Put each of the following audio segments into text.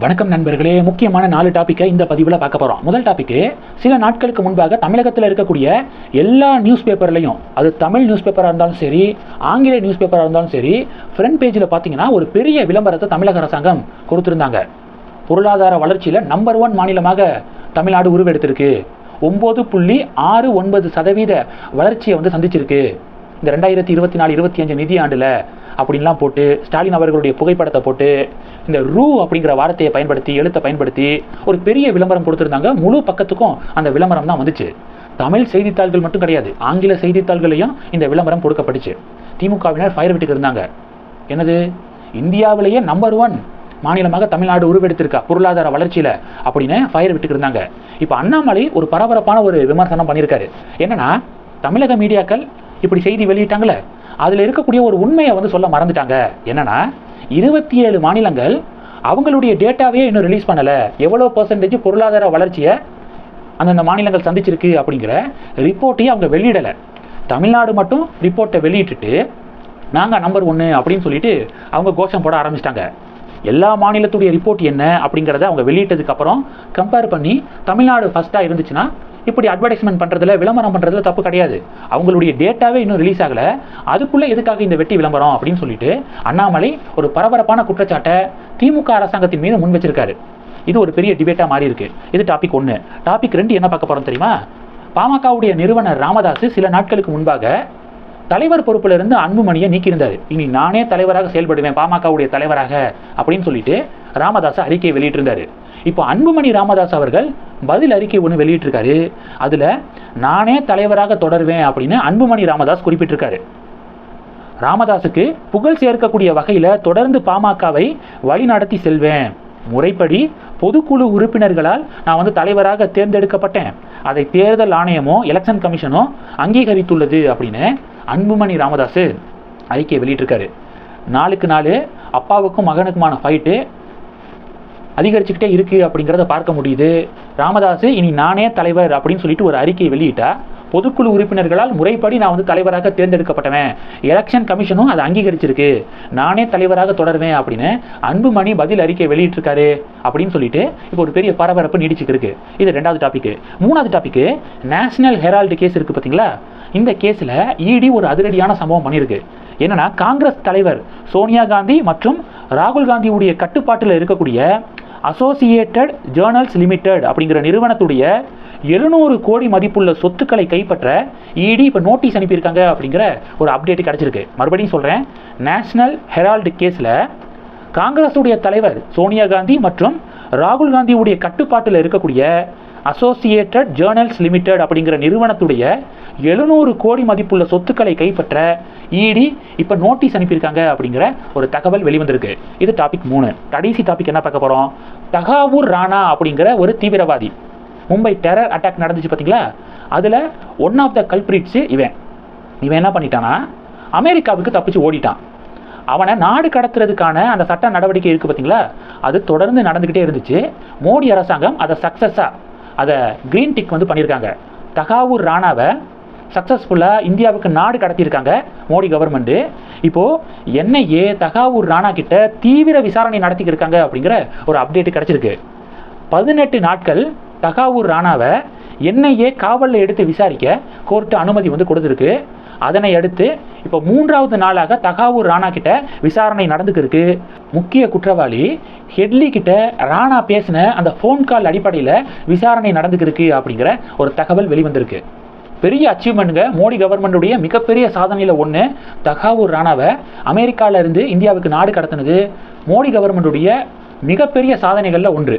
வணக்கம் நண்பர்களே. முக்கியமான நாலு டாப்பிக்கை இந்த பதிவில் பார்க்க போகிறோம் முதல் டாப்பிக்கு சில நாட்களுக்கு முன்பாக தமிழகத்தில் இருக்கக்கூடிய எல்லா நியூஸ் பேப்பர்லையும் அது தமிழ் நியூஸ் பேப்பராக இருந்தாலும் சரி ஆங்கில நியூஸ் பேப்பராக இருந்தாலும் சரி ஃப்ரண்ட் பேஜில் பார்த்தீங்கன்னா ஒரு பெரிய விளம்பரத்தை தமிழக அரசாங்கம் கொடுத்துருந்தாங்க. பொருளாதார வளர்ச்சியில் நம்பர் ஒன் மாநிலமாக தமிழ்நாடு உருவெடுத்திருக்கு. ஒம்பது புள்ளி ஆறு ஒன்பது சதவீத வளர்ச்சியை வந்து சந்திச்சிருக்கு. இந்த ரெண்டாயிரத்தி இருபத்தி நாலு இருபத்தி அஞ்சு நிதியாண்டில் அப்படின்லாம் போட்டு ஸ்டாலின் அவர்களுடைய புகைப்படத்தை போட்டு இந்த ரூ அப்படிங்கிற வார்த்தையை பயன்படுத்தி எழுத்தை பயன்படுத்தி ஒரு பெரிய விளம்பரம் கொடுத்துருந்தாங்க. முழு பக்கத்துக்கும் அந்த விளம்பரம் தான் வந்துச்சு. தமிழ் செய்தித்தாள்கள் மட்டும் கிடையாது. ஆங்கில செய்தித்தாள்களையும் இந்த விளம்பரம் கொடுக்கப்பட்டுச்சு. திமுகவினர் ஃபயர் விட்டுக்கு இருந்தாங்க. என்னது? இந்தியாவிலேயே நம்பர் ஒன் மாநிலமாக தமிழ்நாடு உருவெடுத்திருக்கா? பொருளாதார வளர்ச்சியில் அப்படின்னு ஃபயர் விட்டுக்கு இருந்தாங்க. இப்போ அண்ணாமலை ஒரு பரபரப்பான ஒரு விமர்சனம் பண்ணியிருக்காரு. என்னன்னா தமிழக மீடியாக்கள் இப்படி செய்தி வெளியிட்டாங்களே. அதில் இருக்கக்கூடிய ஒரு உண்மையை வந்து சொல்ல மறந்துட்டாங்க. என்னன்னா இருபத்தி ஏழு மாநிலங்கள் அவங்களுடைய டேட்டாவே இன்னும் ரிலீஸ் பண்ணலை. எவ்வளோ பர்சன்டேஜ் பொருளாதார வளர்ச்சியை அந்தந்த மாநிலங்கள் சந்திச்சிருக்கு அப்படிங்கிற ரிப்போர்ட்டையும் அவங்க வெளியிடலை. தமிழ்நாடு மட்டும் ரிப்போர்ட்டை வெளியிட்டுட்டு நாங்கள் நம்பர் ஒன்று அப்படின்னு சொல்லிட்டு அவங்க கோஷம் போட ஆரம்பிச்சிட்டாங்க. எல்லா மாநிலத்துடைய ரிப்போர்ட் என்ன அப்படிங்கிறத அவங்க வெளியிட்டதுக்கப்புறம் கம்பேர் பண்ணி தமிழ்நாடு ஃபஸ்ட்டாக இருந்துச்சுன்னா இப்படி அட்வர்டைஸ்மெண்ட் பண்ணுறதுல விளம்பரம் பண்ணுறதுல தப்பு கிடையாது. அவங்களுடைய டேட்டாவே இன்னும் ரிலீஸ் ஆகலை. அதுக்குள்ளே எதுக்காக இந்த வெட்டி விளம்பரம் அப்படின்னு சொல்லிட்டு அண்ணாமலை ஒரு பரபரப்பான குற்றச்சாட்டை திமுக அரசாங்கத்தின் மீது முன் வச்சிருக்காரு. இது ஒரு பெரிய டிபேட்டாக மாறி இருக்கு. இது டாபிக் ஒன்று டாபிக் ரெண்டு என்ன பார்க்க போகிறோம் தெரியுமா? பாமகவுடைய நிறுவனர் ராமதாஸ் சில நாட்களுக்கு முன்பாக தலைவர் பொறுப்பில் இருந்து அன்புமணியை நீக்கியிருந்தார். இனி நானே தலைவராக செயல்படுவேன் பாமகவுடைய தலைவராக அப்படின்னு சொல்லிட்டு ராமதாஸ் அறிக்கையை வெளியிட்டிருந்தாரு. இப்போ அன்புமணி ராமதாஸ் அவர்கள் பதில் அறிக்கை ஒன்று வெளியிட்டிருக்காரு. அதில் நானே தலைவராக தொடருவேன் அப்படின்னு அன்புமணி ராமதாஸ் குறிப்பிட்டிருக்காரு. ராமதாஸுக்கு புகழ் சேர்க்கக்கூடிய வகையில் தொடர்ந்து பாமகவை வழிநடத்தி செல்வேன். முறைப்படி பொதுக்குழு உறுப்பினர்களால் நான் வந்து தலைவராக தேர்ந்தெடுக்கப்பட்டேன். அதை தேர்தல் ஆணையமோ எலெக்ஷன் கமிஷனோ அங்கீகரித்துள்ளது அப்படின்னு அன்புமணி ராமதாஸ் அறிக்கையை வெளியிட்டிருக்காரு. நாளுக்கு நாள் அப்பாவுக்கும் மகனுக்குமான ஃபைட்டு அதிகரிச்சுக்கிட்டே இருக்கு அப்படிங்கிறத பார்க்க முடியுது. ராமதாஸ் இனி நானே தலைவர் அப்படின்னு சொல்லிட்டு ஒரு அறிக்கையை வெளியிட்டா பொதுக்குழு உறுப்பினர்களால் முறைப்படி நான் வந்து தலைவராக தேர்ந்தெடுக்கப்பட்டவன். எலெக்ஷன் கமிஷனும் அதை அங்கீகரிச்சிருக்கு. நானே தலைவராக தொடருவேன் அப்படின்னு அன்புமணி பதில் அறிக்கை வெளியிட்டிருக்காரு அப்படின்னு சொல்லிட்டு இப்போ ஒரு பெரிய பரபரப்பு நீடிச்சுக்கு இருக்கு இது ரெண்டாவது டாபிக் மூணாவது டாபிக் நேஷனல் ஹெரால்டு கேஸ் இருக்கு பார்த்தீங்களா? இந்த கேஸில் இடி ஒரு அதிரடியான சம்பவம் பண்ணியிருக்கு. என்னன்னா காங்கிரஸ் தலைவர் சோனியா காந்தி மற்றும் ராகுல் காந்தியுடைய கட்டுப்பாட்டில் இருக்கக்கூடிய அசோசியேட்டட் ஜேர்னல்ஸ் லிமிடெட் அப்படிங்கிற நிறுவனத்துடைய எழுநூறு கோடி மதிப்புள்ள சொத்துக்களை கைப்பற்ற இடி இப்போ நோட்டீஸ் அனுப்பியிருக்காங்க அப்படிங்கிற ஒரு அப்டேட் கிடச்சிருக்கு. மறுபடியும் சொல்கிறேன் நேஷனல் ஹெரால்டு கேஸில் காங்கிரஸுடைய தலைவர் சோனியா காந்தி மற்றும் ராகுல் காந்தியுடைய கட்டுப்பாட்டில் இருக்கக்கூடிய அசோசியேட்டட் ஜேர்னல்ஸ் லிமிடெட் அப்படிங்கிற நிறுவனத்துடைய எழுநூறு கோடி மதிப்புள்ள சொத்துக்களை கைப்பற்ற இடி இப்போ நோட்டீஸ் அனுப்பியிருக்காங்க அப்படிங்கிற ஒரு தகவல் வெளிவந்திருக்கு. இது டாபிக் மூணு. கடைசி டாபிக் என்ன பார்க்க போகிறோம் தகாவூர் ராணா அப்படிங்கிற ஒரு தீவிரவாதி. மும்பை டெரர் அட்டாக் நடந்துச்சு பார்த்தீங்களா? அதில் ஒன் ஆஃப் த கல்பிரிட்ஸு இவன். இவன் என்ன பண்ணிட்டானா அமெரிக்காவுக்கு தப்பிச்சு ஓடிட்டான். அவனை நாடு கடத்துறதுக்கான அந்த சட்ட நடவடிக்கை இருக்குது பார்த்தீங்களா? அது தொடர்ந்து நடந்துக்கிட்டே இருந்துச்சு. மோடி அரசாங்கம் அதை சக்ஸஸாக அதை க்ரீன் டிக் வந்து பண்ணியிருக்காங்க. தகாவூர் ராணாவை சக்ஸஸ்ஃபுல்லாக இந்தியாவுக்கு நாடு கடத்தியிருக்காங்க மோடி கவர்மெண்ட்டு இப்போது என்ஐஏ தகாவூர் ராணா கிட்ட தீவிர விசாரணை நடத்திக்கிட்டு இருக்காங்க அப்படிங்கிற ஒரு அப்டேட் கிடச்சிருக்கு. பதினெட்டு நாட்கள் தகாவூர் ராணாவை என்ஐஏ காவலில் எடுத்து விசாரிக்க கோர்ட்டு அனுமதி வந்து கொடுத்துருக்கு. அதனை அடுத்து இப்போ மூன்றாவது நாளாக தகாவூர் ராணா கிட்ட விசாரணை நடந்துக்கிருக்கு. முக்கிய குற்றவாளி ஹெட்லி கிட்ட ராணா பேசின அந்த ஃபோன் கால் அடிப்படையில் விசாரணை நடந்துக்கிருக்கு அப்படிங்கிற ஒரு தகவல் வெளிவந்திருக்கு. பெரிய அச்சீவ்மெண்ட்டுங்க மோடி கவர்மெண்டுடைய மிகப்பெரிய சாதனையில் ஒன்று தகாவூர் ராணாவை அமெரிக்காவில் இருந்து இந்தியாவுக்கு நாடு கடத்தினது மோடி கவர்மெண்டுடைய மிகப்பெரிய சாதனைகளில் ஒன்று.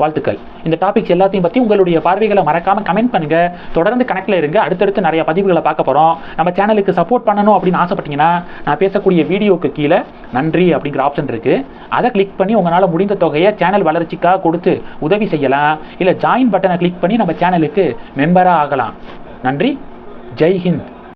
வாழ்த்துக்கள். இந்த டாபிக்ஸ் எல்லாத்தையும் பற்றி உங்களுடைய பார்வைகளை மறக்காமல் கமெண்ட் பண்ணுங்கள் தொடர்ந்து கணக்கில் இருங்க. அடுத்தடுத்து நிறைய பதிவுகளை பார்க்க போகிறோம் நம்ம சேனலுக்கு சப்போர்ட் பண்ணணும் அப்படின்னு ஆசைப்பட்டீங்கன்னா நான் பேசக்கூடிய வீடியோக்கு கீழே நன்றி அப்படிங்கிற ஆப்ஷன் இருக்குது அதை கிளிக் பண்ணி உங்களால் முடிந்த தொகையை சேனல் வளர்ச்சிக்காக கொடுத்து உதவி செய்யலாம். இல்லை ஜாயின் பட்டனை கிளிக் பண்ணி நம்ம சேனலுக்கு மெம்பராக ஆகலாம். நன்றி. ஜெய் ஹிந்த்.